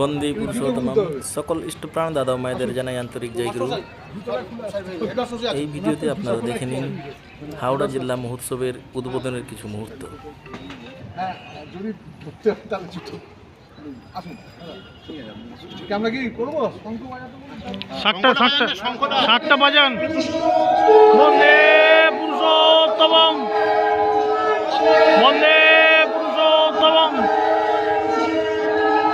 বন্দী পুরুষোত্তম সকল ইষ্টপ্রাণ দাদা মায়েদের জানাই আন্তরিক জয়গুরু এই ভিডিওতে আপনারা দেখে নিন হাওড়া জেলা মহোৎসবের উদ্বোধনের কিছু মুহূর্ত। ষাটটা বাজান।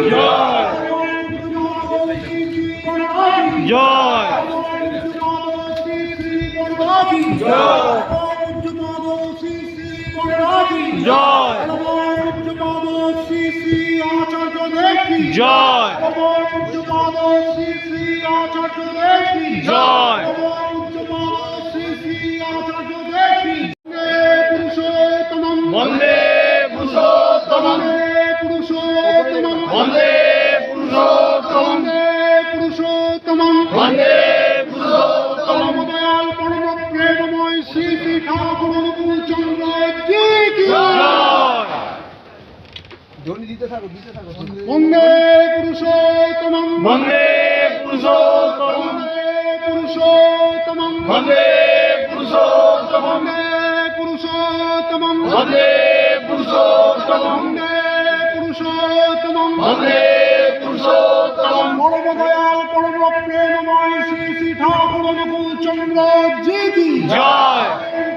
জয়। জয়। জয়। জয় বন্দে পুরুষোত্তম পুরুষোত্তম বন্দে পুরুষোত্তম প্রেমময় শ্রী শ্রী ঠাকুর অনুকূল চন্দ্র কি কি? জয়। বন্দে পুরুষোত্তম বন্দে পুরুষোত্তম পুরুষোত্তম বন্দে পুরুষোত্তম বন্দে পুরুষোত্তম বন্দে পুরুষোত্তম বন্দে পুরুষোত্তম বন্দে পুরুষোত্তম পরম দয়াল পরম প্রেমময় শ্রী শ্রী ঠাকুর অনুকূল চন্দ্র জি কি জয়।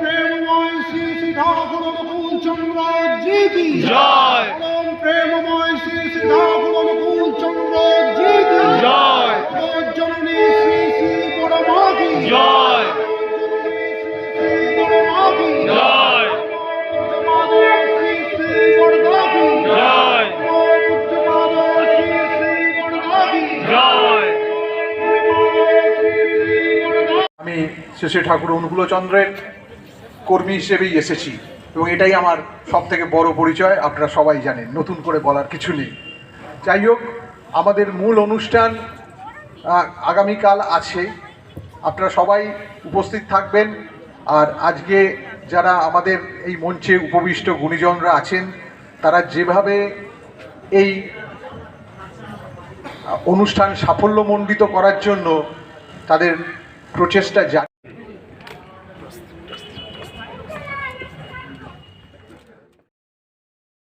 প্রেমময় শ্রী শ্রী ঠাকুর অনুকূল চন্দ্র জি কি জয়। শ্রী ঠাকুর অনুকূলচন্দ্রের কর্মী হিসেবেই এসেছি। এবং এটাই আমার সব থেকে বড় পরিচয়, আপনারা সবাই জানেন, নতুন করে বলার কিছু নেই। যাই হোক, আমাদের মূল অনুষ্ঠান আগামীকাল আছে। আপনারা সবাই উপস্থিত থাকবেন। আর আজকে যারা আমাদের এই মঞ্চে উপবিষ্ট গুণীজনরা আছেন, তারা যেভাবে এই অনুষ্ঠান সাফল্যমণ্ডিত করার জন্য তাদের প্রচেষ্টা